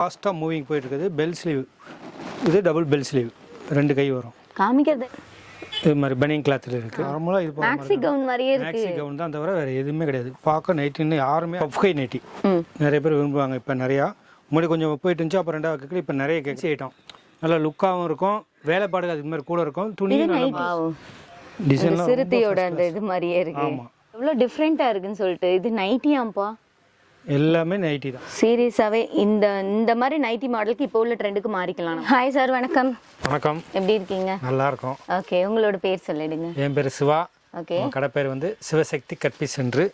ஃபாஸ்ட்டாக மூவிங் போயிட்டு இருக்குது பெல் ஸ்லீவ் இது டபுள் பெல் ஸ்லீவ் ரெண்டு கை வரும். காமிக்கிறது. இது மாதிரி பனியன் கிளாத்தில் இருக்குது நார்மலாக இது மேக்ஸி கவுன் மாதிரியே இருக்கு. மேக்ஸி கவுன் தான் தவிர வேறு எதுவுமே கிடையாது. பார்க்க நைட்டின்னு யாருமே பஃப்கை நைட்டி ம். நிறைய பேர் விரும்புவாங்க இப்போ நிறையா. முன்னாடி கொஞ்சம் போயிட்டு இருந்துச்சு அப்புறம் ரெண்டாவது கேட்கல இப்போ நிறைய கேக்ஸி ஐட்டம் நல்லா லுக்காகவும் இருக்கும். வேலைப்பாடுகள் அது மாதிரி கூட இருக்கும். துணியும் டிசைன்லாம் சிறுத்தையோட அந்த இது மாதிரியே இருக்கு. ஆமா. எவ்வளோ டிஃப்ரெண்டா இருக்குன்னு சொல்லிட்டு. இது நைட்டியாம்பா எல்லாமே நைட்டி தான். சீரியஸாவே இந்த இந்த மாதிரி நைட்டி மாடலுக்கு இப்போ உள்ள ட்ரெண்டுக்கு மாறிக்கலாம் ஹாய் சார் வணக்கம். வணக்கம். எப்படி இருக்கீங்க? நல்லா இருக்கும் ஓகே உங்களோட பேர் சொல்லிடுங்க. என் பேர் சிவா. ஓகே நம்ம கடை பேர் வந்து சிவசக்தி கற்பி சென்று.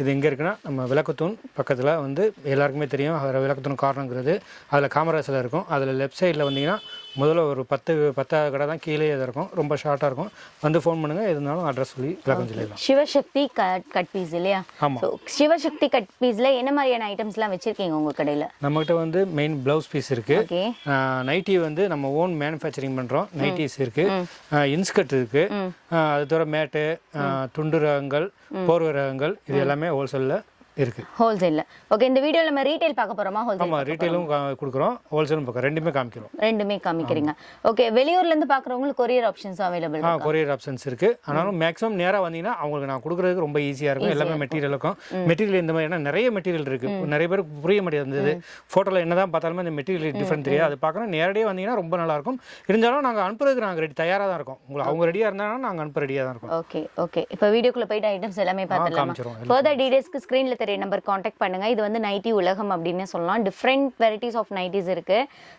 இது எங்கே இருக்குன்னா நம்ம விளக்குத்தூண் பக்கத்தில் வந்து எல்லாருக்குமே தெரியும். அதில் விளக்குத்தூண் காரணங்கிறது. அதில் காமராஜில் இருக்கும். அதில் லெஃப்ட் சைடில் வந்தீங்கன்னா முதல்ல ஒரு பத்து பத்தாவது கடை தான் கீழே இருக்கும். ரொம்ப ஷார்ட்டாக இருக்கும். வந்து ஃபோன் பண்ணுங்கள் எது இருந்தாலும் அட்ரஸ் சொல்லி விளக்கம் சொல்லிடலாம். சிவசக்தி கட் கட் பீஸ் இல்லையா? ஆமாம் சிவசக்தி கட் பீஸ்ல என்ன மாதிரியான ஐட்டம்ஸ்லாம் வச்சிருக்கீங்க உங்க கடையில? நம்மகிட்ட வந்து மெயின் ப்ளவுஸ் பீஸ் இருக்குது நைட்டி வந்து நம்ம ஓன் மேனுஃபேக்சரிங் பண்ணுறோம் நைட்டிஸ் இருக்குது இன்ஸ்கர்ட் இருக்குது அது தவிர மேட்டு துண்டு ரகங்கள் போர்வை ரகங்கள் இது எல்லாமே ஹோல்சேலில் இருக்குது ஹோல்சேல்ல ஓகே இந்த வீடியோல நம்ம ரீட்டைல் பார்க்க போறோமா? ஹோல்சேல் ஆமாம் ரீட்டைலும் கொடுக்குறோம். ஹோல்சேலும் பார்க்குறோம். ரெண்டுமே காமிக்கிறோம். ரெண்டுமே காமிக்கிறீங்க. ஓகே வெளியூர்ல இருந்து பாக்குறவங்களுக்கு கொரியர் ஆப்ஷன்ஸ் அவைலபிள் ஆ கொரியர் ஆப்ஷன்ஸ் இருக்குது ஆனாலும் மேக்ஸிமம் நேராக வந்தீங்கன்னா அவங்களுக்கு நான் கொடுக்குறதுக்கு ரொம்ப ஈஸியாக இருக்கும். எல்லாமே மெட்டீரியல் இருக்கும் மெட்டீரியல் இந்த மாதிரி நிறைய மெட்டீரியல் இருக்குது நிறைய பேருக்கு புரிய மாட்டேங்குது. ஃபோட்டோவில் என்ன தான் பார்த்தாலுமே அந்த மெட்டீரியல் டிஃப்ரெண்ட் தெரியாது. அது பார்க்கணும் நேரடியாக வந்தீங்கன்னா ரொம்ப நல்லாயிருக்கும். இருந்தாலும் நாங்கள் அனுப்புறதுக்கு நாங்கள் ரெடி தயாராக தான் இருக்கோம். உங்களை அவங்க ரெடியாக இருந்தாங்கன்னா நாங்கள் அனுப்ப ரெடியாக தான் இருக்கோம். ஓகே ஓகே இப்போ வீடியோக்குள்ள போயிட்டு ஐட்டம்ஸ் எல்லாமே காமிச்சிருவோம். ஃபர்தர் டீடைல்ஸ்க்கு ஸ்க்ரீனில் தெரிய நம்பர் காண்டாக்ட் பண்ணுங்க. இது வந்து நைட்டி உலகம் அப்படின்னு சொல்லலாம். டிஃப்ரெண்ட் வெரைட்டிஸ் ஆஃப் நைட்டிஸ் இருக்கு.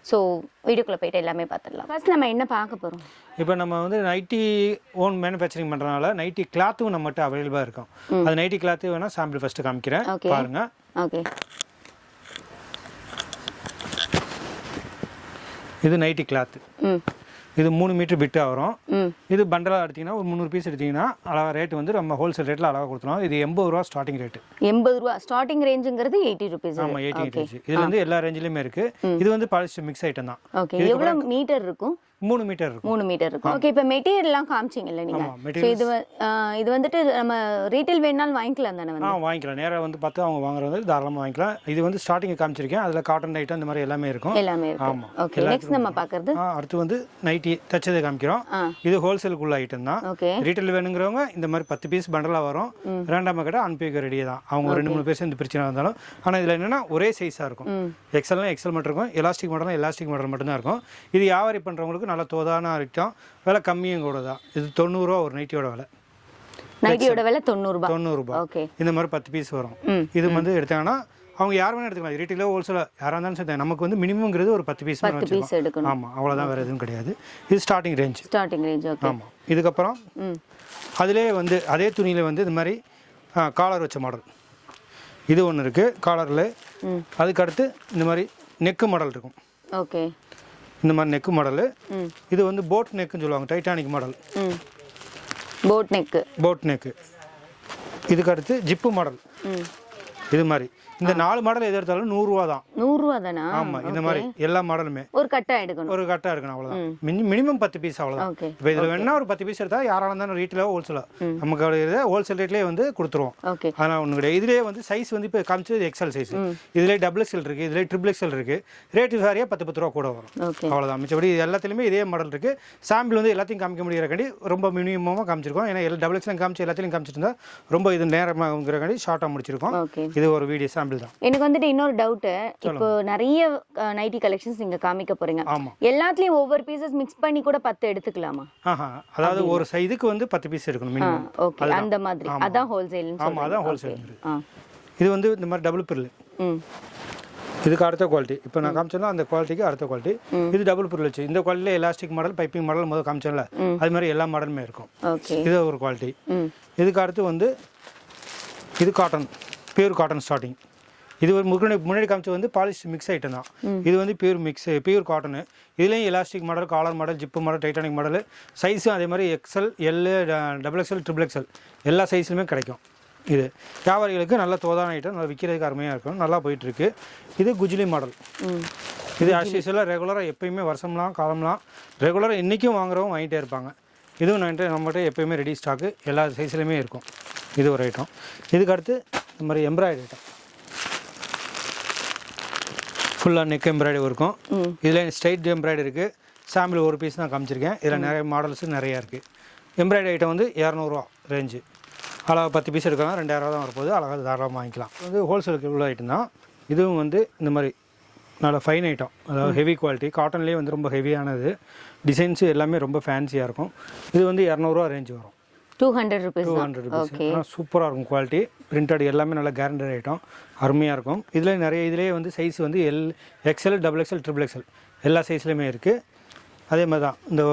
ஸோ வீடியோக்குள்ள போயிட்டு எல்லாமே பார்த்துடலாம் ஃபர்ஸ்ட் நம்ம என்ன பார்க்க போறோம்? இப்போ நம்ம வந்து நைட்டி ஓன் மேனுஃபேக்சரிங் பண்ணுறதுனால நைட்டி கிளாத்தும் நம்மகிட்ட அவைலபிளாக இருக்கும். அது நைட்டி கிளாத்து வேணால் சாம்பிள் ஃபஸ்ட்டு காமிக்கிறேன். பாருங்க. ஓகே இது நைட்டி கிளாத்து ம். இது மூணு மீட்டர் பிட்டாக வரும். இது பண்டலாக எடுத்தீங்கன்னா ஒரு முந்நூறு பீஸ் எடுத்தீங்கன்னா அழகாக ரேட் வந்து நம்ம ஹோல்சேல் ரேட்டில் அழகாக கொடுத்துருவோம் இது எண்பது ரூபா ஸ்டார்டிங் ரேட்டு எண்பது ரூபா. ஸ்டார்டிங் ரேஞ்சுங்கிறது எயிட்டி ருபீஸ் ஆமாம் எயிட்டி எயிட் இதுல வந்து எல்லா ரேஞ்சிலுமே இருக்குது இது வந்து பாலிஸ்டர் மிக்ஸ் ஐட்டம் தான். ஓகே எவ்வளோ மீட்டர் இருக்கும்? மூணு மீட்டர் இருக்கும். மூணு மீட்டர் இருக்கும். ஓகே இப்போ மெட்டீரியல்லாம் காமிச்சிங்கல்ல நீங்க? ஆமா, ஸோ இது இது வந்துட்டு நம்ம ரீட்டைல் வேணாலும் வாங்கிக்கலாம் தானே ஆ வாங்கிக்கலாம். நேராக வந்து பார்த்து அவங்க வாங்குறது தாராளமாக வாங்கிக்கலாம். இது வந்து ஸ்டார்டிங் காமிச்சிருக்கேன். அதில் காட்டன் ஐட்டம் இந்த மாதிரி எல்லாமே இருக்கும். எல்லாமே இருக்கு ஆமா. ஓகே நெக்ஸ்ட் நம்ம பார்க்கறது? அடுத்து வந்து நைட்டி தச்சதை காமிக்கிறோம். இது ஹோல்சேலுக்குள்ள ஐட்டம் தான். ஓகே ரீட்டைல் வேணுங்கிறவங்க இந்த மாதிரி பத்து பீஸ் பண்டலாக வரும். ரெண்டாம் கடை அனுப்பி ரெடியாக தான். அவங்க ஒரு ரெண்டு மூணு பேர் சேர்ந்து பிரச்சனை இருந்தாலும். ஆனால் இதில் என்னன்னா ஒரே சைஸாக இருக்கும். எக்ஸல்னா எக்ஸல் மட்டும் இருக்கும். எலாஸ்டிக் மாடல்னா எலாஸ்டிக் மாடல் மட்டும்தான் இருக்கும். இது வியாபாரி பண்ணுறவங்களுக்கு நல்ல தோதான ஐட்டம் விலை கம்மியும் கூட தான். இது தொண்ணூறுரூவா ஒரு நைட்டியோட விலை. நைட்டியோட விலை தொண்ணூறுபா. தொண்ணூறுரூபா ஓகே. இந்த மாதிரி பத்து பீஸ் வரும். இது வந்து எடுத்தாங்கன்னா அவங்க யார் வேணா எடுத்துக்கலாம். ரீட்டைலோ ஹோல்சேலோ யாராக இருந்தாலும் சரி நமக்கு வந்து மினிமம்ங்கிறது ஒரு பத்து பீஸ் பத்து பீஸ் எடுக்கணும். ஆமாம் அவ்வளோதான் வேறு எதுவும் கிடையாது. இது starting range starting range okay ஆமாம் இதுக்கப்புறம் அதிலே வந்து அதே துணியில் வந்து இந்த மாதிரி காலர் வச்ச மாடல் இது ஒன்று இருக்குது காலரில் ம். அதுக்கு அடுத்து இந்த மாதிரி நெக்கு மாடல் இருக்கும். ஓகே இந்த மாதிரி நெக்கு மாடலு இது வந்து போட் நெக்குன்னு சொல்லுவாங்க Titanic model boat neck boat neck இதுக்கு அடுத்து ஜிப்பு மாடல் இது மாதிரி. இந்த நாலு மாடல் எது எடுத்தாலும் நூறுரூவா தான். நூறுரூவா தானா? ஆமாம் இந்த மாதிரி எல்லா மாடலுமே. ஒரு கட்டா எடுக்கணும். ஒரு கட்டாக இருக்கணும் அவ்வளோதான் மினி மினிமம் பத்து பீஸ் அவ்வளோதான் ஓகே. இப்போ இதில் வேணா ஒரு பத்து பீஸ் எடுத்தால் யாராக இருந்தாலும் ரீட்டிலோ ஹோல்சேலோ நமக்கு ஹோல்சேல் ரேட்லேயே வந்து கொடுத்துருவோம். அதனால் ஒன்றும் கிடையாது. இதுலேயே வந்து சைஸ் வந்து இப்போ காமிச்சது எக்ஸல் சைஸ் இதுலேயே டபுள் எக்ஸல் இருக்குது இதுலேயே ட்ரிபிள் எக்ஸல் இருக்குது ரேட்டு சாரியாக பத்து பத்து ரூபா கூட வரும். ஓகே. அவ்வளோதான் மிச்சபடி எல்லாத்துலேயுமே இதே மாடல் இருக்குது சாம்பிள் வந்து எல்லாத்தையும் காமிக்க முடியறக்காண்டி ரொம்ப மினிமமாக காமிச்சிருக்கோம். ஏன்னா எல்லா டபுள் எக்ஸ்லாம் காமிச்சு எல்லாத்தையும் காமிச்சிட்டு இருந்தா ரொம்ப இது நேரமாகங்கிறக்காண்டி ஷார்ட்டாக முடிச்சிருக்கோம். இது ஒரு வீடியோ சாம்பிள் தான். எனக்கு வந்துட்டு இன்னொரு டவுட்டு இப்போ நிறைய நைட்டி கலெக்ஷன்ஸ் நீங்க காமிக்க போறீங்க. எல்லாத்துலயும் ஒவ்வொரு பீசஸ் மிக்ஸ் பண்ணி கூட பத்து எடுத்துக்கலாமா? ஆஹா. அதாவது ஒரு சை- இதுக்கு வந்து பத்து பீஸ் எடுக்கணும் மினிமம் ஓகே அந்த மாதிரி. அதான் ஹோல்சேல்னு ஆமாம் அதான் ஹோல்சேல் இது வந்து இந்த மாதிரி டபுள் பிரில் இதுக்கு அடுத்த குவாலிட்டி இப்போ நான் காமிச்சேன்னா அந்த குவாலிட்டிக்கு அடுத்த குவாலிட்டி இது டபுள் பிரில் வச்சு. இந்த குவாலிட்டியில் எலாஸ்டிக் மாடல் பைப்பிங் மாடல் முதல் காமிச்சேன்ல அது மாதிரி எல்லா மாடலுமே இருக்கும். இது ஒரு குவாலிட்டி இதுக்கு அடுத்து வந்து இது காட்டன் பியூர் காட்டன் ஸ்டார்டிங் இது ஒரு முன்னாடி முன்னாடி காமிச்சது வந்து பாலிஷ் மிக்ஸ் ஐட்டம் தான். இது வந்து பியூர் மிக்ஸ் பியூர் காட்டனு இதுலேயும் elastic model collar model zip model Titanic model சைஸும் அதே மாதிரி XL L double XL triple XL எல்லா சைஸ்லையுமே கிடைக்கும். இது வியாபாரிகளுக்கு நல்ல தோதான ஐட்டம் நல்லா விற்கிறதுக்கு அருமையாக இருக்கும். நல்லா போயிட்டுருக்கு. இது குஜிலி மாடல் இது ஆஸ்யூஸ்வலாக ரெகுலராக எப்பயுமே வருஷம்லாம் காலம்லாம் ரெகுலராக இன்றைக்கும் வாங்குறவங்க வாங்கிட்டே இருப்பாங்க. இதுவும் நம்மகிட்ட நம்மகிட்ட எப்பயுமே ரெடி ஸ்டாக்கு எல்லா சைஸ்லையுமே இருக்கும். இது ஒரு ஐட்டம் இதுக்கு அடுத்து இந்த மாதிரி எம்ப்ராய்டரி ஐட்டம் ஃபுல்லாக நெக் எம்ப்ராய்டரி இருக்கும். இதில் ஸ்ட்ரைட் எம்ப்ராய்டரி இருக்குது சாம்பிள் ஒரு பீஸ் தான் காமிச்சிருக்கேன். இதில் நிறைய மாடல்ஸ் நிறையா இருக்குது எம்ப்ராய்டரி ஐட்டம் வந்து இரநூறுவா ரேஞ்சு அழகாக பத்து பீஸ் எடுக்கலாம் ரெண்டாயிரரூவா தான் வரப்போகுது. அழகாக தாராளமாக வாங்கிக்கலாம். வந்து ஹோல்சேலுக்கு உள்ள ஐட்டம் தான். இதுவும் வந்து இந்த மாதிரி நல்ல ஃபைன் ஐட்டம் அதாவது ஹெவி குவாலிட்டி காட்டன்லேயே வந்து ரொம்ப ஹெவியானது டிசைன்ஸு எல்லாமே ரொம்ப ஃபேன்சியாக இருக்கும். இது வந்து இரநூறுவா ரேஞ்சு வரும். Two hundred rupees two hundred rupees ஆனால் சூப்பராக இருக்கும் குவாலிட்டி பிரிண்டட் எல்லாமே நல்ல கேரண்டட் ஐட்டம் அருமையாக இருக்கும். இதில் நிறைய இதிலே வந்து சைஸ் வந்து L XL double XL triple XL எல்லா சைஸ்லையுமே இருக்குது அதே மாதிரி தான் இந்த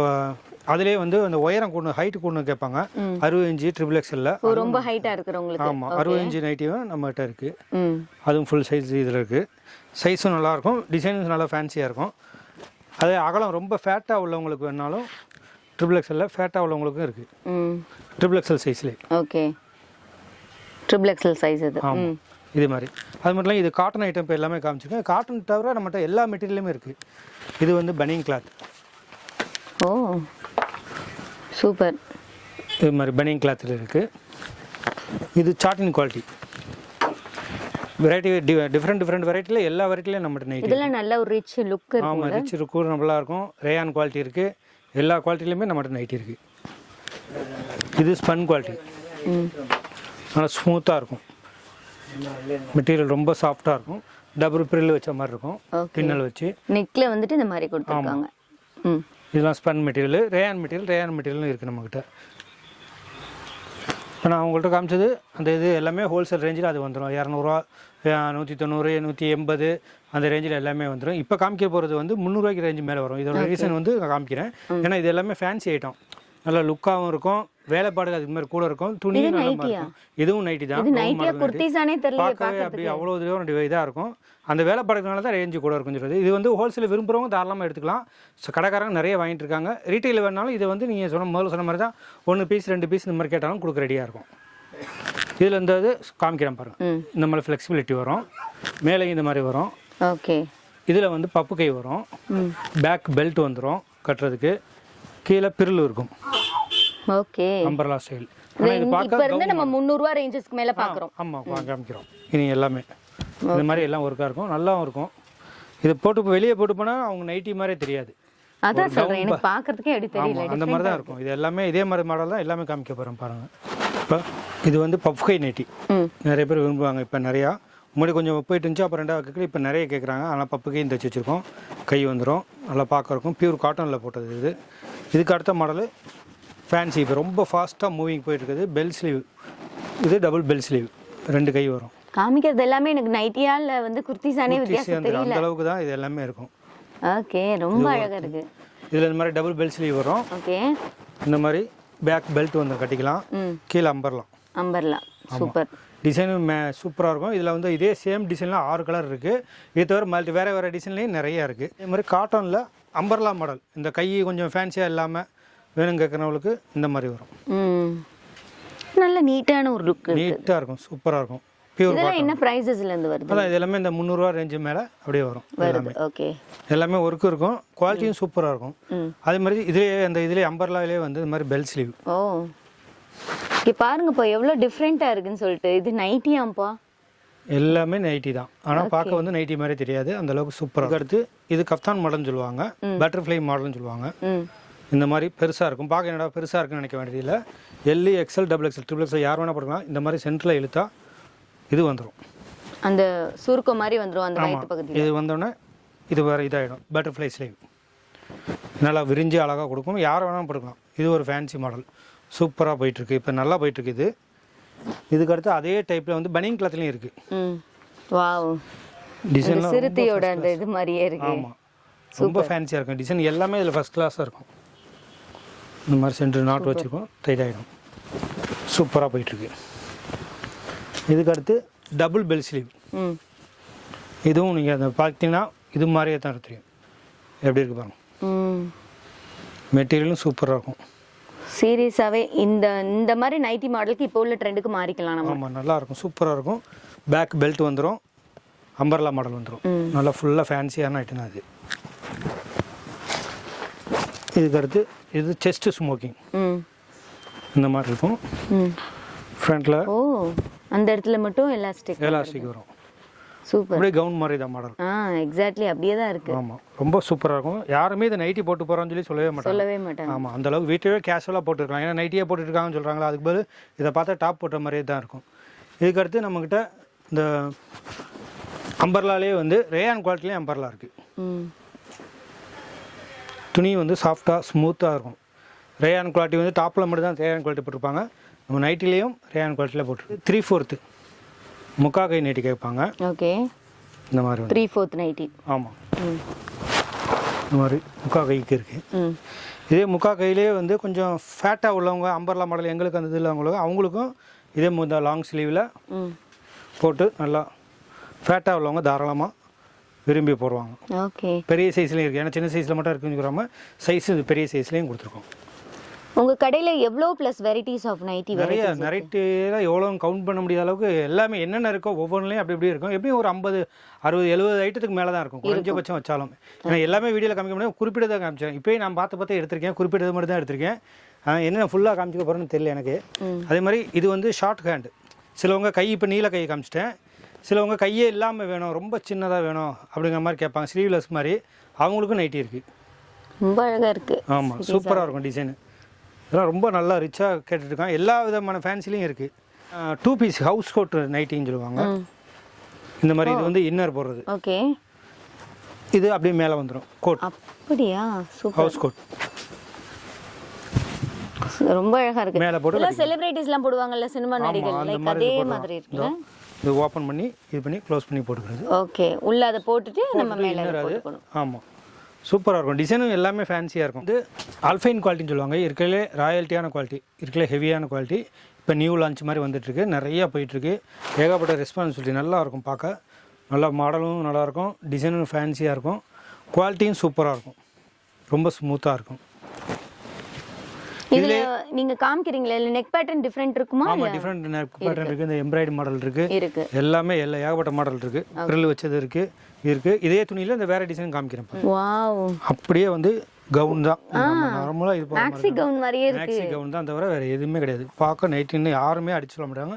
அதிலே வந்து அந்த உயரம் கொண்டு ஹைட் கொண்டு கேட்பாங்க. அறுபது இன்ச்சு ட்ரிபிள் எக்ஸ்எல்ல ரொம்ப ஹைட்டா இருக்கிறவங்களுக்கு. ஆமாம் அறுபது இன்ச்சு நைட்டியும் நம்மகிட்ட இருக்குது அதுவும் ஃபுல் சைஸ் இதில் இருக்குது சைஸும் நல்லாயிருக்கும் டிசைனும் நல்லா ஃபேன்சியாக இருக்கும். அதே அகலம் ரொம்ப ஃபேட்டாக உள்ளவங்களுக்கு வேணாலும் ட்ரிபிள் எக்ஸ்எல்ல ஃபேட்டாக உள்ளவங்களுக்கும் இருக்குது ட்ரிபிள் எக்ஸ்எல் சைஸ்லேயே ஓகே. ட்ரிபிள் எக்ஸல் சைஸ் இது ஆமாம் இது மாதிரி. அது மட்டும் இல்லாமல் இது காட்டன் ஐட்டம் இப்போ எல்லாமே காமிச்சிருக்கேன். காட்டன் தவிர நம்மகிட்ட எல்லா மெட்டீரியலுமே இருக்குது இது வந்து பனியன் கிளாத் ஓ. சூப்பர். இது மாதிரி பனியன் கிளாத்தில் இருக்குது இது satin quality variety different different வெரைட்டியில் எல்லா வெரைட்டிலையும் நம்மகிட்ட நைட்டி இதெல்லாம் நல்ல ஒரு ரிச் லுக் ஆமாம் ரிச் இருக்கும் நல்லா இருக்கும். ரேயான் குவாலிட்டி இருக்குது எல்லா குவாலிட்டிலையுமே நம்மகிட்ட நைட்டி இருக்குது இது ஸ்பன் குவாலிட்டி நல்லா ஸ்மூத்தாக இருக்கும். மெட்டீரியல் ரொம்ப சாஃப்டாக இருக்கும். டபுள் பிரில் வச்ச மாதிரி இருக்கும். பின்னல் வச்சு. நெக்ல வந்துட்டு இந்த மாதிரி கொடுத்துருக்காங்க. இதெல்லாம் spun material rayon material rayon மெட்டீரியலும் இருக்குது நம்மக்கிட்ட இப்போ நான் உங்கள்கிட்ட காமிச்சது அந்த இது எல்லாமே ஹோல்சேல் ரேஞ்சில் அது வந்துடும் இரநூறுவா நூற்றி தொண்ணூறு நூற்றி எண்பது அந்த ரேஞ்சில் எல்லாமே வந்துடும் இப்போ காமிக்க போகிறது வந்து முந்நூறுவாய்க்கு ரேஞ்சு மேலே வரும். இதோட ரீசன் வந்து நான் காமிக்கிறேன். ஏன்னா இது எல்லாமே ஃபேன்சி ஐட்டம் நல்லா லுக்காகவும் இருக்கும். வேலைப்பாடு அது மாதிரி கூட இருக்கும். துணியும் நல்ல மாதிரி இருக்கும் இதுவும் நைட்டி தான். நைட்டியா குர்த்திஸானே தெரியல பார்க்கவே அப்படி அவ்வளோ தூரம் இதாக இருக்கும். அந்த வேலைப்பாடுறதுனால தான் ரேஞ்சு கூட இருக்கும்னு சொல்றது. இது வந்து ஹோல்சேல் விரும்புகிறவங்க தாராளமாக எடுத்துக்கலாம். ஸோ கடைக்காரங்க நிறைய வாங்கிட்டு இருக்காங்க. ரீட்டைல் வேணாலும் இது வந்து நீங்கள் சொன்ன முதல்ல சொன்ன மாதிரி தான் ஒன்று பீஸ் ரெண்டு பீஸ் இந்த மாதிரி கேட்டாலும் கொடுக்க ரெடியாக இருக்கும். இதில் இந்த இது காமிக்கிறேன் பாருங்க. ம். இந்த மாதிரி ஃப்ளெக்சிபிலிட்டி வரும். மேலேயும் இந்த மாதிரி வரும். ஓகே. இதில் வந்து பப்பு கை வரும். பேக் பெல்ட் வந்துடும் கட்டுறதுக்கு. கீழே பிரில் இருக்கும். ஓகே. அம்பர்லா ஸ்டைல் ஆனால் இது பார்க்க இப்போ இருந்து நம்ம முந்நூறுவா ரேஞ்சஸ்க்கு மேல பாக்குறோம். ஆமாம் காமிக்கிறோம். இனி எல்லாமே. இந்த மாதிரி எல்லாம் ஒர்க்காக இருக்கும். நல்லாவும் இருக்கும். இது போட்டு வெளியே போட்டு போனால் அவங்க நைட்டி மாதிரியே தெரியாது. அதான் சொல்றேன். எனக்கு பாக்குறதுக்கே அப்படி தெரியல. அந்த மாதிரி தான் இருக்கும். இது எல்லாமே இதே மாதிரி மாடல் தான் எல்லாமே காமிக்க போகிறோம் பாருங்கள் இப்போ இது வந்து பஃப் கை நைட்டி நிறைய பேர் விரும்புவாங்க இப்போ நிறையா. முன்னாடி கொஞ்சம் போயிட்டு இருந்துச்சு அப்புறம் ரெண்டாவது கேட்கல இப்போ நிறைய கேட்குறாங்க அதனால் பப்பு கையும் தைச்சி வச்சுருக்கோம். கை வந்துடும் நல்லா பார்க்க இருக்கும். பியூர் காட்டனில் போட்டது இது. இதுக்கு அடுத்த மாடலு ஃபேன்சி இப்போ ரொம்ப ஃபாஸ்ட்டாக மூவிங் போயிட்டு இருக்குது பெல் ஸ்லீவ் இது டபுள் பெல் ஸ்லீவ் ரெண்டு கை வரும். காமிக்கிறது எல்லாமே எனக்கு நைட்டியா இல்ல வந்து குர்த்திஸானே வித்தியாசம் அந்த அந்த அளவுக்கு தான் இது எல்லாமே இருக்கும். ஓகே ரொம்ப அழகா இருக்கு. இதில் இந்த மாதிரி டபுள் பெல் ஸ்லீவ் வரும். ஓகே. இந்த மாதிரி பேக் பெல்ட் வந்து கட்டிக்கலாம். கீழே அம்பர்லாம். Umbrella super. டிசைனும் மே சூப்பராக இருக்கும். இதில் வந்து இதே சேம் டிசைனில் ஆறு கலர் இருக்குது இது தவிர மல்டி வேறு வேறு டிசைன்லேயும் நிறையா இருக்குது இதே மாதிரி காட்டனில் அம்பர்லா மாடல். இந்த கை கொஞ்சம் ஃபேன்சியாக இல்லாமல் வேணும் கேட்குறவங்களுக்கு இந்த மாதிரி வரும். நல்ல நீட்டான ஒரு லுக் நீட்டாக இருக்கும் சூப்பராக இருக்கும். பியூர் இதெல்லாம் என்ன பிரைசஸ்ல இருந்து வருது? அதான் இது எல்லாமே இந்த முந்நூறுரூவா ரேஞ்சு மேலே அப்படியே வரும். வருது ஓகே எல்லாமே ஒர்க்கும் இருக்கும் குவாலிட்டியும் சூப்பராக இருக்கும். அதே மாதிரி இதுலேயே அந்த இதுலேயே அம்பர்லாவிலே வந்து இந்த மாதிரி பெல் ஸ்லீவ் ஓ. இங்க பாருங்கப்பா எவ்வளவு டிஃப்ரெண்டா இருக்குன்னு சொல்லிட்டு. இது நைட்டியாம்பா எல்லாமே நைட்டி தான். ஆனால் பார்க்க வந்து நைட்டி மாதிரி தெரியாது. அந்த அளவுக்கு சூப்பராக அடுத்து இது கஃப்தான் மாடல்னு சொல்லுவாங்க. பட்டர்ஃப்ளை மாடல்னு சொல்லுவாங்க. இந்த மாதிரி பெருசாக இருக்கும். பார்க்க என்னடா பெருசாக இருக்குன்னு நினைக்க வேண்டியதில்லை L XL double XL triple XL யார் வேணால் போட்டுக்கலாம். இந்த மாதிரி சென்டரில் இழுத்தா இது வந்துடும் அந்த சுருக்கம் மாதிரி வந்துரும் அந்த வயிற்று பகுதியில். இது வந்தோடனே இது வேறு இதாகிடும் பட்டர்ஃப்ளை ஸ்லீவ் நல்லா விரிஞ்சு அழகாக கொடுக்கும். யார் வேணாலும் போட்டுக்கலாம். இது ஒரு ஃபேன்சி மாடல் சூப்பராக போயிட்டுருக்கு இப்போ நல்லா போயிட்டுருக்கு இது இதுக்கு அடுத்து அதே டைப்பில் வந்து பனியன் கிளாத்லேயும் இருக்குது ம். வாவ். இந்த டிசைன்லாம் சிறுத்தையோட அந்த இது மாதிரியே இருக்கு. ஆமாம் ரொம்ப ஃபேன்சியாக இருக்கும். டிசைன் எல்லாமே இதில் ஃபஸ்ட் கிளாஸாக இருக்கும். இந்த மாதிரி சென்டர் நாட் வச்சுருக்கோம். டைட் ஆகிடும் சூப்பராக போயிட்டுருக்கு. இதுக்கு அடுத்து டபுள் பெல் ஸ்லீவ் இதுவும் நீங்கள் அதை பார்த்தீங்கன்னா இது மாதிரியே தான் தெரியும். எப்படி இருக்கு பாருங்க. மெட்டீரியலும் சூப்பராக இருக்கும். சீரியஸாவே இந்த இந்த மாதிரி நைட்டி மாடலுக்கு இப்போ உள்ள ட்ரெண்டுக்கு மாறிக்கலாம் நம்ம. ஆமாம் நல்லா இருக்கும். சூப்பராக இருக்கும் பேக் பெல்ட் வந்துடும் அம்பர்லா மாடல் வந்துடும். நல்லா ஃபுல்லாக ஃபேன்சியான ஐட்டம் அது இதுக்கு அடுத்து இது செஸ்ட் ஸ்மோக்கிங் இந்த மாதிரி இருக்கும். ஃப்ரண்ட்டில் ஓ அந்த இடத்துல மட்டும் எலாஸ்டிக் எலாஸ்டிக் வரும். சூப்பர். அப்படியே கவுன் மாதிரி தான் மாடல் ஆ எக்ஸாக்ட்லி அப்படியே தான் இருக்கு. ஆமாம் ரொம்ப சூப்பராக இருக்கும். யாருமே இதை நைட்டி போட்டு போகிறோன்னு சொல்லி சொல்லவே மாட்டாங்க. சொல்லவே மாட்டாங்க. ஆமாம் அந்த அளவுக்கு வீட்டிலே கேஷுவலாக போட்டுருக்காங்க ஏன்னா நைட்டியே போட்டுருக்காங்கன்னு சொல்கிறாங்களா அதுக்கு பதில் இதை பார்த்தா டாப் போட்ட மாதிரியே தான் இருக்கும். இதுக்கடுத்து நம்மக்கிட்ட இந்த அம்பர்லாலே வந்து ரேயான் குவாலிட்டிலேயே அம்பர்லா இருக்குது துணி வந்து சாஃப்டாக ஸ்மூத்தாக இருக்கும். ரேயான் குவாலிட்டி வந்து டாப்பில் மட்டும் தான் ரேயான் குவாலிட்டி போட்டிருப்பாங்க. நம்ம நைட்டிலையும் ரேயான் குவாலிட்டியில் போட்டிருக்கு. த்ரீ ஃபோர்த்து முக்கா கை நைட்டி கேட்பாங்க. ஓகே. இந்த மாதிரி வந்து. Three fourth nighty. ஆமாம் ம். இந்த மாதிரி முக்கா கைக்கு இருக்குது ம். இதே முக்கா கையிலே வந்து கொஞ்சம் ஃபேட்டாக உள்ளவங்க அம்பர்லா மாடல் எங்களுக்கு அந்த இதில் அவங்களுக்கு அவங்களுக்கும் இதே இந்த லாங் ஸ்லீவில் ம். போட்டு நல்லா ஃபேட்டாக உள்ளவங்க தாராளமாக விரும்பி போடுவாங்க. ஓகே. பெரிய சைஸ்லேயும் இருக்குது ஏன்னா சின்ன சைஸில் மட்டும் இருக்குன்னு சைஸ் பெரிய சைஸ்லேயும் கொடுத்துருக்கோம். உங்க கடையில எவ்வளோ ப்ளஸ் வெரைட்டிஸ் ஆஃப் நைட்டி நிறைய நிறைய எவ்வளோ கவுண்ட் பண்ண முடியாத அளவுக்கு எல்லாமே என்னென்ன இருக்கோ ஒவ்வொன்றுலையும் அப்படி இப்படி இருக்கும். எப்படியும் ஒரு ஐம்பது அறுபது எழுபது ஐட்டத்துக்கு மேலே தான் இருக்கும். குறைஞ்சபட்சம் வச்சாலும். ஏன்னா எல்லாமே வீடியோவில் காமிக்க முடியாது. குறிப்பிட்டதை காமிச்சேன் இப்போயும் நான் பார்த்து பார்த்து எடுத்திருக்கேன். குறிப்பிட்டது மட்டும் தான் எடுத்திருக்கேன் ஆனா, என்ன ஃபுல்லாக காமிச்சிக்க போகிறேன்னு தெரியல எனக்கு. அதே மாதிரி இது வந்து ஷார்ட் ஹேண்டு சிலவங்க கை இப்போ நீல கை காமிச்சிட்டேன். சிலவங்க கையே இல்லாமல் வேணும். ரொம்ப சின்னதாக வேணும் அப்படிங்கிற மாதிரி கேட்பாங்க. ஸ்லீவ்லெஸ் மாதிரி. அவங்களுக்கும் நைட்டி இருக்குது ரொம்ப அழகா இருக்கு. ஆமாம் சூப்பராக இருக்கும் டிசைனு இதெல்லாம் ரொம்ப நல்லா ரிச்சாக கேட்டுட்ருக்கான் எல்லா விதமான ஃபேன்சிலையும் இருக்குது டூ பீஸ் ஹவுஸ் கோட் நைட்டின்னு சொல்லுவாங்க. இந்த மாதிரி இது வந்து இன்னர் போடுறது. ஓகே. இது அப்படியே மேலே வந்துடும் கோட் அப்படியா? சூப்பர். ஹவுஸ் கோட் ரொம்ப அழகா இருக்கு. மேலே போட்டு இதெல்லாம் செலிபிரிட்டிஸ்லாம் போடுவாங்கல்ல சினிமா நடிகர் அந்த லைக் மாதிரி அதே இது மாதிரி இதோ, இருக்குல்ல? இது ஓப்பன் பண்ணி இது பண்ணி க்ளோஸ் பண்ணி போட்டுக்கிறது. ஓகே. உள்ள அதை போட்டுட்டு நம்ம மேல போட்டுக்கணும். ஆமாம் சூப்பராக இருக்கும். டிசைனும் எல்லாமே ஃபேன்சியாக இருக்கும். இது அல்ஃபைன் குவாலிட்டின்னு சொல்லுவாங்க. இருக்கலே ராயல்ட்டியான குவாலிட்டி இருக்கலே ஹெவியான குவாலிட்டி இப்போ நியூ லான்ச் மாதிரி வந்துட்டுருக்கு. நிறையா போயிட்டுருக்கு. ஏகப்பட்ட ரெஸ்பான்சிபிலிட்டி நல்லாயிருக்கும் பார்க்க. நல்லா மாடலும் நல்லாயிருக்கும் டிசைனும் ஃபேன்சியாக இருக்கும். குவாலிட்டியும் சூப்பராக இருக்கும். ரொம்ப ஸ்மூத்தாக இருக்கும். இதுல நீங்க காமிக்கிறீங்களா இல்ல நெக் பேட்டர்ன் டிஃப்ரெண்ட் இருக்குமா ஆமாம் டிஃப்ரெண்ட் பேட்டர்ன் இருக்குது இந்த எம்ப்ராய்டரி மாடல் இருக்கு. எல்லாமே எல்லா ஏகப்பட்ட மாடல் இருக்குது ப்ரில் வச்சது இருக்குது இருக்குது இதே துணியில் இந்த வேறு டிசைன் காமிக்கிறேன். வாவ் அப்படியே வந்து கவுன் தான். நார்மலாக இது மேக்ஸி கவுன் மாதிரியே இருக்கு. மேக்ஸி கவுன் தான் தவிர வேறு எதுவுமே கிடையாது. பார்க்க நைட்டுன்னு யாருமே அடிச்சு சொல்ல மாட்டாங்க.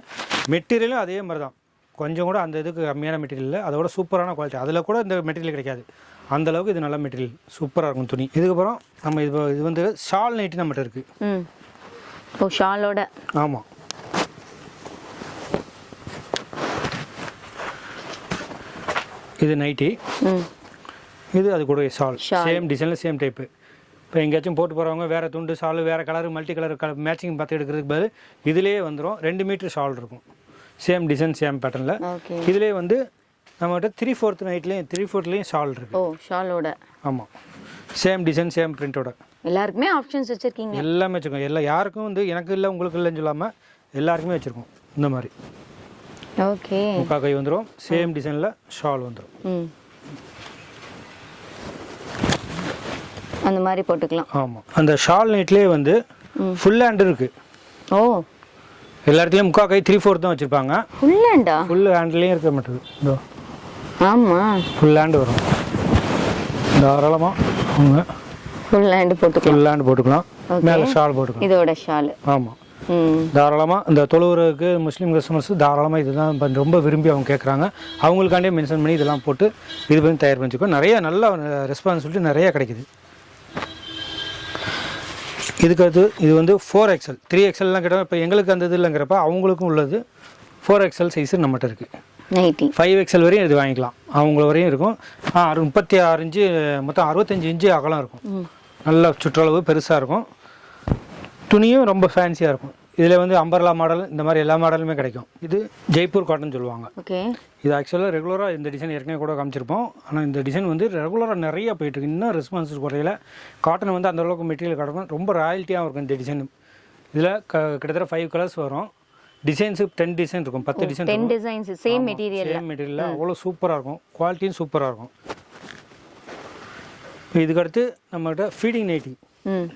மெட்டீரியலும் அதே மாதிரி தான். கொஞ்சம் கூட அந்த இதுக்கு கம்மியான மெட்டீரியல் இல்லை. அதோட சூப்பரான குவாலிட்டி அதில் கூட இந்த மெட்டீரியல் கிடைக்காது. அந்த அளவுக்கு இது நல்ல மெட்டீரியல் சூப்பராக இருக்கும் துணி. இதுக்கப்புறம் நம்ம இது இது வந்து ஷால் நைட்டி நம்மகிட்ட இருக்குது ம். ஓ ஷாலோட ஆமாம் இது நைட்டி ம். இது அது கூட ஷால். சேம் டிசைனில் சேம் டைப்பு இப்போ எங்கேயாச்சும் போட்டு போகிறவங்க வேறு துண்டு ஷால் வேறு colour multi colour colour matching பார்த்து எடுக்கிறதுக்கு பதில் இதுலேயே வந்துடும் ரெண்டு மீட்டர் ஷால் இருக்கும். சேம் டிசைன் சேம் பேட்டர்னில் இதுலேயே வந்து நம்மகிட்ட த்ரீ ஃபோர்த் நைட்லேயும் த்ரீ ஃபோர்த்லேயும் ஷால் இருக்குது ஓ ஷாலோட ஆமாம் சேம் டிசைன் சேம் பிரிண்டோட எல்லாருக்குமே ஆப்ஷன்ஸ் வச்சிருக்கீங்க. எல்லாமே வச்சுருக்கோம். எல்லா யாருக்கும் வந்து எனக்கு இல்லை உங்களுக்கு இல்லைன்னு சொல்லாமல் எல்லாருக்குமே வச்சுருக்கோம். இந்த மாதிரி. ஓகே. முக்கா கை வந்துடும் சேம் டிசைனில் ஷால் வந்துடும் அந்த மாதிரி போட்டுக்கலாம். ஆமாம் அந்த ஷால் நைட்லேயே வந்து ஃபுல் ஹேண்ட் இருக்குது ஓ. எல்லா இடத்துலையும் முக்கா கை த்ரீ ஃபோர்த் தான் வச்சுருப்பாங்க. ஃபுல் ஹேண்டா ஃபுல் ஹேண்ட்லேயும் இருக்க மாட்டேது. இதோ ஆமா. ஃபுல் ஹேண்டு வரும். தாராளமாக அவங்க போட்டுக்கலாம். ஃபுல் ஹேண்ட் போட்டுக்கலாம். மேலே ஷால் போட்டுக்கலாம். இதோட ஷால். ஆமாம் தாராளமாக இந்த தொழுவுறதுக்கு முஸ்லீம் கஸ்டமர்ஸ் தாராளமாக இதுதான் ரொம்ப விரும்பி அவங்க கேட்குறாங்க அவங்களுக்காண்டே மென்ஷன் பண்ணி இதெல்லாம் போட்டு இது பண்ணி தயார் பண்ணிச்சுக்கோ நிறைய நல்ல ரெஸ்பான்சிபிலிட்டி நிறைய கிடைக்குது. இதுக்கு அது இது வந்து ஃபோர் எக்ஸல் த்ரீ எக்ஸல்லாம் கிட்ட இப்போ எங்களுக்கு அந்த இது இல்லைங்கிறப்ப அவங்களுக்கும் உள்ளது. ஃபோர் எக்ஸல் சைஸு நம்மகிட்ட இருக்குது நைட்டி ஃபைவ் எக்ஸல் வரையும் இது வாங்கிக்கலாம். அவங்கள வரையும் இருக்கும். ஆ முப்பத்தி ஆறு இன்ச்சு மொத்தம் அறுபத்தஞ்சு இன்ச்சு அகலம் இருக்கும். நல்ல சுற்றளவு பெருசாக இருக்கும். துணியும் ரொம்ப ஃபேன்சியாக இருக்கும். இதில் வந்து அம்பர்லா மாடல் இந்த மாதிரி எல்லா மாடலுமே கிடைக்கும். இது ஜெய்ப்பூர் காட்டன் சொல்லுவாங்க. ஓகே. இது ஆக்சுவலாக ரெகுலராக இந்த டிசைன் ஏற்கனவே கூட காமிச்சிருப்போம். ஆனால் இந்த டிசைன் வந்து ரெகுலராக நிறைய போயிட்டுருக்கு இன்னும் ரெஸ்பான்ஸ் குறையில. காட்டன் வந்து அந்த அளவுக்கு மெட்டீரியல் கிடக்கும். ரொம்ப ராயல்ட்டியாகவும் இருக்கும் இந்த டிசைன் இதில் க கிட்டத்தட்ட ஃபைவ் கலர்ஸ் வரும். டிசைன்ஸு டென் டிசைன் இருக்கும் பத்து design ten designs same material same material அவ்வளோ சூப்பராக இருக்கும் குவாலிட்டியும் சூப்பராக இருக்கும். இப்போ இதுக்கடுத்து நம்மகிட்ட ஃபீடிங் நைட்டி ம்.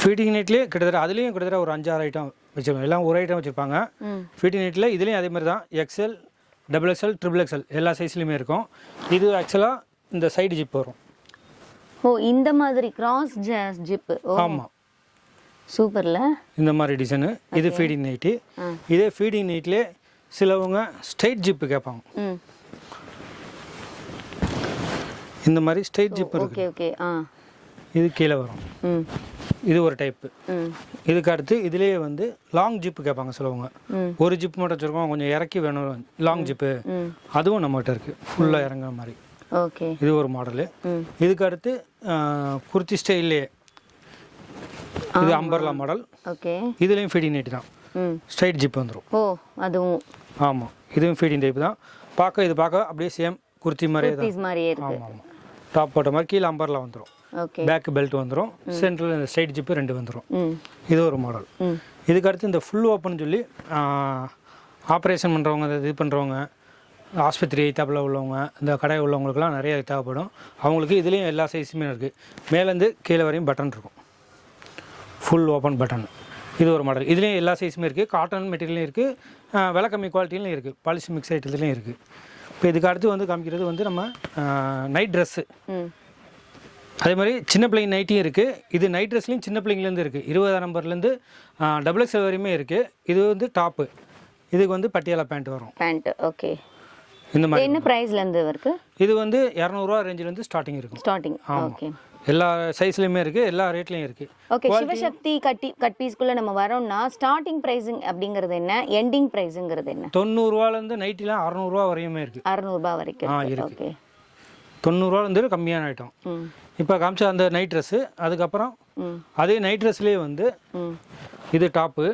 ஃபீடிங் நைட்லேயே கிட்டத்தட்ட அதுலேயும் கிட்டத்தட்ட ஒரு அஞ்சாறு ஐட்டம் வச்சுருக்கோம் எல்லாம் ஒரு ஐட்டம் வச்சுருப்பாங்க. ம். ஃபீடிங் நைட்டில் இதுலேயும் அதே மாதிரி தான் XL double XL triple XL எல்லா சைஸ்லையுமே இருக்கும். இது ஆக்சுவலாக இந்த சைடு ஜிப் வரும். ஓ இந்த மாதிரி கிராஸ் ஜிப் ஓ. ஆமாம் சூப்பர்ல. இந்த மாதிரி டிசைனு இது ஃபீடிங் நைட்டி. இதே ஃபீடிங் நைட்லேயே சிலவங்க ஸ்ட்ரைட் ஜிப்பு கேட்பாங்க இந்த மாதிரி ஸ்ட்ரைட் ஜிப் இருக்கு ஓகே இது கீழே வரும். இது ஒரு டைப்பு இதுக்கு அடுத்து இதுலேயே வந்து லாங் ஜிப்பு கேட்பாங்க சிலவங்க. ஒரு ஜிப் மட்டும் வச்சுருக்கோம் கொஞ்சம் இறக்கி வேணும். லாங் ஜிப்பு அதுவும் நம்மகிட்ட இருக்குது ஃபுல்லாக இறங்குற மாதிரி. ஓகே இது ஒரு மாடலு இதுக்கு அடுத்து குர்த்தி ஸ்டைல்லே இது அம்பர்லா மாடல் ஓகே இதுலேயும் ஃபீடிங் நைட்டு தான். ஸ்ட்ரைட் ஜிப் வந்துடும் ஓ அதுவும். ஆமாம் இதுவும் ஃபீடிங் டைப் தான். பார்க்க இது பார்க்க அப்படியே சேம் குர்த்தி மாதிரியே தான். மாதிரியே இருக்கு. ஆமாம் ஆமாம் டாப் போட்ட மாதிரி கீழே அம்பர்லா வந்துடும் ஓகே பேக் பெல்ட் வந்துடும் சென்டரில் இந்த ஸ்ட்ரைட் ஜிப்பு ரெண்டு வந்துடும் இது ஒரு மாடல் இதுக்கு அடுத்து இந்த ஃபுல் ஓப்பன் சொல்லி ஆப்ரேஷன் பண்ணுறவங்க இது பண்ணுறவங்க ஆஸ்பத்திரி தப்பில் உள்ளவங்க இந்த கடை உள்ளவங்களுக்குலாம் நிறைய தேவைப்படும். அவங்களுக்கு இதுலேயும் எல்லா சைஸுமே இருக்குது மேலேருந்து கீழே வரையும் பட்டன் இருக்கும். ஃபுல் ஓப்பன் பட்டன் இது ஒரு மாடல் இதுலேயும் எல்லா சைஸுமே இருக்குது காட்டன் மெட்டீரியலும் இருக்குது விலை கம்மி குவாலிட்டிலையும் இருக்குது பாலிசி மிக்ஸ் ஐட்டத்துலேயும் இருக்குது இப்போ இதுக்கு அடுத்து வந்து காமிக்கிறது வந்து நம்ம நைட் ட்ரெஸ்ஸு அதே மாதிரி சின்ன பிள்ளைங்க நைட்டியும் இருக்குது இது நைட் ட்ரெஸ்லையும் சின்ன பிள்ளைங்கலேருந்து இருக்குது இருபதாம் நம்பர்லேருந்து டபுள் எக்ஸ் வரையுமே இருக்குது இது வந்து டாப்பு இதுக்கு வந்து பட்டியாலா பேண்ட் வரும். பேண்ட் ஓகே இந்த மாதிரி என்ன ப்ரைஸ்ல இருந்து இருக்கு? இது வந்து இரநூறுவா ரேஞ்சிலேருந்து ஸ்டார்டிங் இருக்கும். ஸ்டார்டிங் ஓகே எல்லா சைஸ்லையுமே இருக்குது எல்லா ரேட்லேயும் இருக்குது ஓகே சிவசக்தி கட்டி கட் பீஸ்க்குள்ள நம்ம வரோம்னா ஸ்டார்டிங் பிரைஸிங் அப்படிங்கிறது என்ன? எண்டிங் பிரைஸுங்கிறது என்ன? தொண்ணூறுரூவாலேருந்து நைட்டிலாம் அறநூறுவா வரையுமே இருக்குது அறுநூறுபா வரைக்கும் ஆ, இருக்கு. இருக்கு. ஓகே தொண்ணூறுரூவாலேருந்து கம்மியான ஐட்டம் இப்போ காமிச்ச அந்த நைட் ட்ரெஸ்ஸு அதுக்கப்புறம் அதே நைட் ட்ரெஸ்லேயே வந்து இது டாப்பு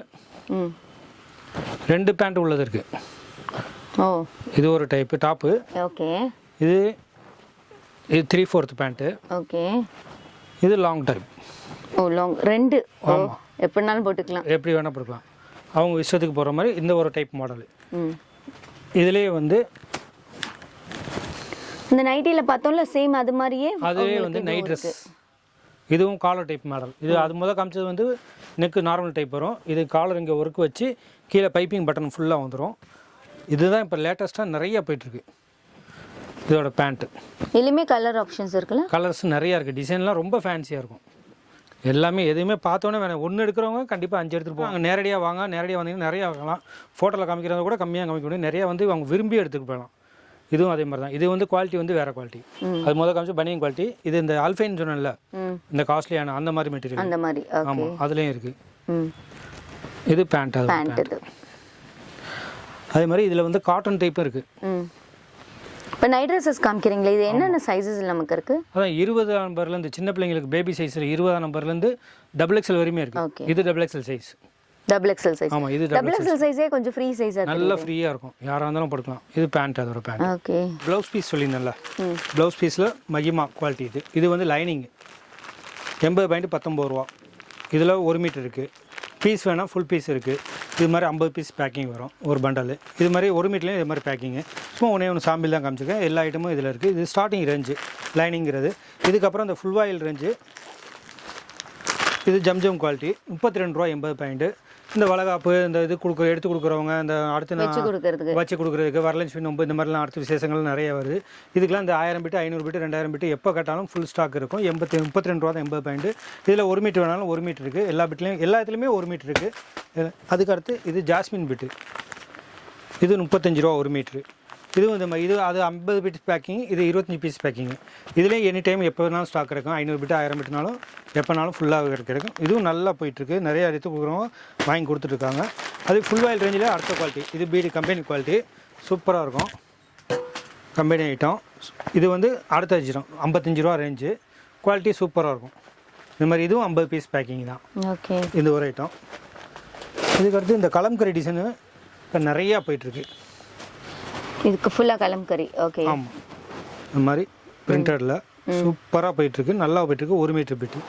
ரெண்டு பேண்ட் உள்ளது இருக்குது ஓ. இது ஒரு டைப்பு டாப்பு ஓகே. இது இது த்ரீ ஃபோர்த் பேண்ட்டு ஓகே. இது லாங் டைப் ஓ லாங் ரெண்டு. ஓ எப்படினாலும் போட்டுக்கலாம். எப்படி வேணால் போட்டுக்கலாம். அவங்க இஷ்டத்துக்கு போகிற மாதிரி இந்த ஒரு டைப் மாடல் இதுலேயே வந்து இந்த நைட்டில பார்த்தோம்ல சேம் அது மாதிரியே அதுவே வந்து நைட் ட்ரெஸ் இதுவும் காலர் டைப் மாடல் இது அது முதல் காமிச்சது வந்து நெக்கு நார்மல் டைப் வரும். இது காலர் இங்கே ஒர்க் வச்சு கீழே பைப்பிங் பட்டன் ஃபுல்லாக வந்துடும் இதுதான் இப்போ லேட்டஸ்ட்டாக நிறைய போயிட்டுருக்கு. இதோட பேண்ட்டு இதுலயுமே கலர் ஆப்ஷன்ஸ் இருக்குல்ல? கலர்ஸ் நிறையா இருக்குது டிசைன்லாம் ரொம்ப ஃபேன்சியாக இருக்கும். எல்லாமே எதுவுமே பார்த்தோன்னே வேணாம். ஒன்று எடுக்கிறவங்க கண்டிப்பாக அஞ்சு எடுத்துகிட்டு போவாங்க. நேரடியாக வாங்க நேரடியாக வந்தீங்கன்னா நிறையா வாங்கலாம். ஃபோட்டோவில் காமிக்கிறத கூட கம்மியாக காமிக்க முடியும். நிறையா வந்து அவங்க விரும்பி எடுத்துட்டு போகலாம் இதுவும் அதே மாதிரி தான் இது வந்து குவாலிட்டி வந்து வேறு குவாலிட்டி அது முதல் காமிச்சு பனியன் குவாலிட்டி இது இந்த அல்ஃபைன் சொன்னேன்ல. ம். இந்த காஸ்ட்லியான அந்த மாதிரி மெட்டீரியல் அந்த மாதிரி. ஆமாம் அதுலேயும் இருக்குது இது பேண்ட் அது பேண்ட் அதே மாதிரி இதில் வந்து காட்டன் டைப்பும் இருக்குது இப்போ நைட் ட்ரெஸ்ஸஸ் காமிக்கிறீங்களே இது என்னென்ன சைஸஸ் நமக்கு இருக்கு? அதான் இருபதாம் நம்பர்லேருந்து சின்ன பிள்ளைங்களுக்கு பேபி சைஸில் இருபதாம் நம்பர்லேருந்து டபுள் எக்ஸல் வரையுமே. இருக்குது இது double XL size double XL size ஆமாம் இது டபுள் எக்ஸல் சைஸே கொஞ்சம் ஃப்ரீ சைஸ் நல்லா ஃப்ரீயாக இருக்கும். யாராக இருந்தாலும் படுக்கலாம் இது பேண்ட் அதோட பேண்ட் ஓகே ப்ளவுஸ் பீஸ் சொல்லியிருந்தேன்ல. ப்ளவுஸ் பீஸில் மகிமா குவாலிட்டி இது. இது வந்து லைனிங் எண்பது பாயிண்ட் பத்தொம்பது ரூபா. இதில் ஒரு மீட்டர் இருக்குது பீஸ் வேணால் ஃபுல் பீஸ் இருக்குது இது மாதிரி ஐம்பது பீஸ் பேக்கிங் வரும் ஒரு பண்டல் இது மாதிரி ஒரு மீட்லேயும் இது மாதிரி பேக்கிங்கு சும்மா ஒன்றே ஒன்று சாம்பிள் தான் காமிச்சிருக்கேன். எல்லா ஐட்டமும் இதில் இருக்குது இது ஸ்டார்டிங் ரேஞ்சு லைனிங்கிறது இதுக்கப்புறம் இந்த ஃபுல் ஆயில் ரேஞ்சு இது ஜம்ஜம் குவாலிட்டி முப்பத்தி ரெண்டு ரூபா எண்பது பாயிண்ட்டு இந்த வளகாப்பு இந்த இது கொடுக்குற எடுத்து கொடுக்குறவங்க இந்த அடுத்து வச்சு நான் கொடுக்கறதுக்கு. வச்சு கொடுக்குறதுக்கு வரலட்சுமி நோம்பு இந்த மாதிரிலாம் அடுத்த விசேஷங்கள் நிறைய வருது. இதுக்கெல்லாம் இந்த ஆயிரம் பிட்டு ஐநூறு பிட்டு ரெண்டாயிரம் பிட்டு எப்போ கேட்டாலும் ஃபுல் ஸ்டாக் இருக்கும். எண்பத்தி முப்பத்தி ரெண்டு ரூபா தான் எண்பது பாயிண்ட் இதில் ஒரு மீட்டர் வேணாலும் ஒரு மீட்டர் இருக்குது எல்லா பிட்லையும் எல்லா இதுலையுமே ஒரு மீட்டர் இருக்குது அதுக்கு அடுத்து இது ஜாஸ்மின் பிட்டு இது முப்பத்தஞ்சு ரூபா ஒரு மீட்ரு இதுவும் இந்த மாதிரி இது அது ஐம்பது பிட் பேக்கிங் இது இருபத்தஞ்சி பீஸ் பேக்கிங் இதுலேயும் எனி டைம் எப்போ வேணாலும் ஸ்டாக் இருக்கும். ஐநூறு பிட்டு ஆயிரம் பிட்டுனாலும் எப்போனாலும் ஃபுல்லாக கிடைக்கும் இதுவும் நல்லா போயிட்டுருக்கு நிறைய எடுத்து கொடுக்குறவங்க வாங்கி கொடுத்துட்ருக்காங்க. அது ஃபுல் ஆயில் ரேஞ்சில் அடுத்த குவாலிட்டி இது பீடி கம்பெனி குவாலிட்டி சூப்பராக இருக்கும். கம்பெனி ஐட்டம் இது வந்து அடுத்த ஐட்டம் ஐம்பத்தஞ்சு ரூபா ரேஞ்சு குவாலிட்டி சூப்பராக இருக்கும். இந்த மாதிரி இதுவும் ஐம்பது பீஸ் பேக்கிங் தான். ஓகே இந்த ஒரு ஐட்டம் இதுக்கடுத்து இந்த கலம்கரி டிசைனு இப்போ நிறையா போயிட்டுருக்கு இதுக்கு ஃபுல்லா கலம்கரி ஓகே ஆமாம் இந்த மாதிரி பிரிண்டடில் சூப்பராக போயிட்டுருக்கு. நல்லா போயிட்டுருக்கு. ஒரு மீட்டர் பிட்டு.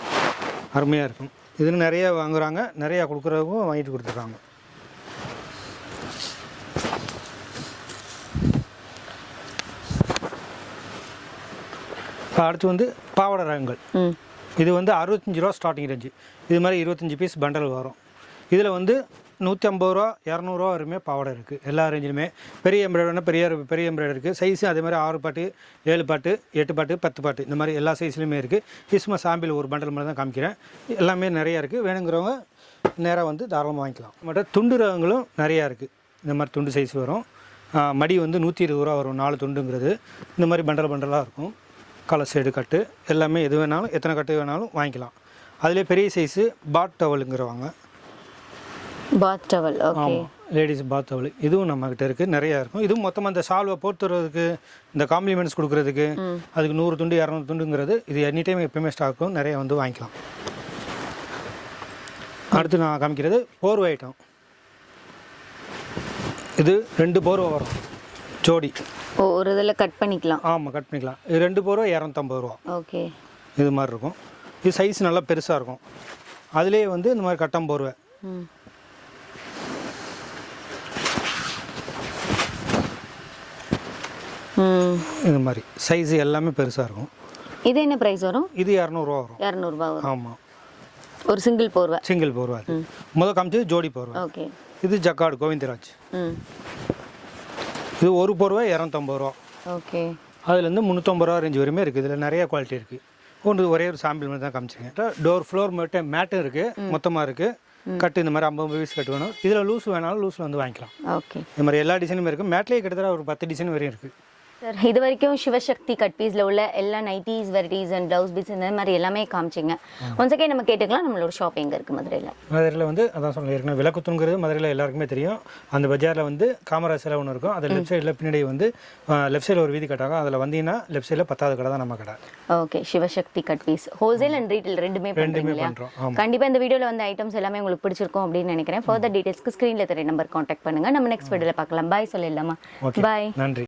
அருமையாக இருக்கும். இதுன்னு நிறைய வாங்குறாங்க. நிறையா கொடுக்குறவங்க வாங்கிட்டு கொடுத்துருக்காங்க அடுத்து வந்து பாவாடை ரகங்கள். இது வந்து அறுபத்தஞ்சி ரூபா ஸ்டார்டிங் ரேஞ்சு இது மாதிரி இருபத்தஞ்சி பீஸ் பண்டல் வரும். இதில் வந்து நூற்றி ஐம்பது ரூபா இரநூறுவா வரையுமே பாவாடை இருக்குது எல்லா ரேஞ்சிலுமே பெரிய எம்ப்ராய்டர்னா பெரிய பெரிய எம்ப்ராய்டர் இருக்குது சைஸும் அதே மாதிரி ஆறு பாட்டு ஏழு பாட்டு எட்டு பாட்டு பத்து பாட்டு. இந்த மாதிரி எல்லா சைஸ்லையுமே இருக்குது சும்மா சாம்பிள் ஒரு பண்டல் மாதிரி தான் காமிக்கிறேன். எல்லாமே நிறையா இருக்குது வேணுங்கிறவங்க நேராக வந்து தாராளமாக வாங்கிக்கலாம். மற்ற துண்டு ரகங்களும் நிறையா இருக்குது இந்த மாதிரி துண்டு சைஸ் வரும். மடி வந்து நூற்றி இருபது ரூபா வரும். நாலு துண்டுங்கிறது. இந்த மாதிரி பண்டல் பண்டலாக இருக்கும். கலர் சைடு கட்டு எல்லாமே எது வேணாலும் எத்தனை கட்டு வேணாலும் வாங்கிக்கலாம். அதிலே பெரிய size bath டவலுங்கிறவாங்க bath towel okay ladies bath towel இதுவும் நம்மக்கிட்ட இருக்குது நிறையா இருக்கும். இதுவும் மொத்தமாக இந்த சால்வை போட்டுறதுக்கு இந்த காம்ப்ளிமெண்ட்ஸ் கொடுக்குறதுக்கு அதுக்கு நூறு துண்டு இரநூறு துண்டுங்கிறது இது எனி டைம் எப்பயுமே ஸ்டாக்கும் நிறைய வந்து வாங்கிக்கலாம். அடுத்து நான் காமிக்கிறது போர்வை ஐட்டம் இது ரெண்டு போர்வை வரும். ஜோடி. ஓ ஒரு இதில் கட் பண்ணிக்கலாம். ஆமாம் கட் பண்ணிக்கலாம். இது ரெண்டு போர்வை இரநூத்தம்பது ரூபா. ஓகே இது மாதிரி இருக்கும். இது சைஸ் நல்லா பெருசாக இருக்கும். அதுலேயே வந்து இந்த மாதிரி கட்டம் போர்வை ம் ம் இது மாதிரி. சைஸ் எல்லாமே பெருசாக இருக்கும். இது என்ன ப்ரைஸ் வரும்? இது இரநூறுவா வரும். இரநூறுபா வரும். ஆமாம் ஒரு சிங்கிள் போர்வை சிங்கிள் போர்வை முதல் காமிச்சது ஜோடி போர்வை ஓகே இது ஜக்காடு கோவிந்தராஜ். இது ஒரு போர்வை இரநூத்தம்பது ரூபா. ஓகே அதுலேருந்து முந்நூற்றம்பது ரூபா ரேஞ்ச் வரையுமே இருக்குது. இதில் நிறைய குவாலிட்டி இருக்குது ஒன்று ஒரே ஒரு சாம்பிள் மட்டும் தான் காமிச்சிருக்கேன். டோர் ஃப்ளோர் மட்டும் மேட்டும் இருக்குது மொத்தமாக இருக்குது கட்டு இந்த மாதிரி ஐம்பது பீஸ் கட்டு வேணும். இதில் லூஸ் வேணாலும் லூஸில் வந்து வாங்கிக்கலாம். ஓகே இந்த மாதிரி எல்லா டிசைனுமே இருக்குது மேட்லேயே கிட்டத்தட்ட ஒரு பத்து டிசைன் வரையும் இருக்குது சார். இது வரைக்கும் சிவசக்தி கட் பீஸில் உள்ள எல்லா nighties varieties and blouse piece இந்த மாதிரி எல்லாமே காமிச்சிங்க. ஒன் செகண்ட் நம்ம கேட்டுக்கலாம். நம்மளோட ஷாப் எங்கே இருக்குது மதுரையில்? மதுரையில் வந்து அதான் சொன்னேன் ஏற்கனவே விளக்குத்துங்கிறது மதுரையில் எல்லாருக்குமே தெரியும். அந்த பஜாரில் வந்து காமராஜில் ஒன்று இருக்கும். அது லெஃப்ட் சைடில் பின்னாடி வந்து லெஃப்ட் சைடில் ஒரு வீதி கட்டாங்க அதில் வந்தீங்கன்னா லெஃப்ட் சைடில் பத்தாவது கடை தான் நம்ம கடை. Okay Sivasakthi cut piece. Wholesale and retail ரெண்டுமே இல்லையா? பண்ணுறோம் கண்டிப்பாக இந்த வீடியோவில் வந்து ஐட்டம்ஸ் எல்லாமே உங்களுக்கு பிடிச்சிருக்கும் அப்படின்னு நினைக்கிறேன். ஃபர்தர் டீடைல்ஸ்க்கு ஸ்க்ரீனில் தெரிய நம்பர் காண்டாக்ட் பண்ணுங்க. நம்ம நெக்ஸ்ட் வீடியோவில் பார்க்கலாம். பாய் சொல்லிடலாமா? பாய் நன்றி.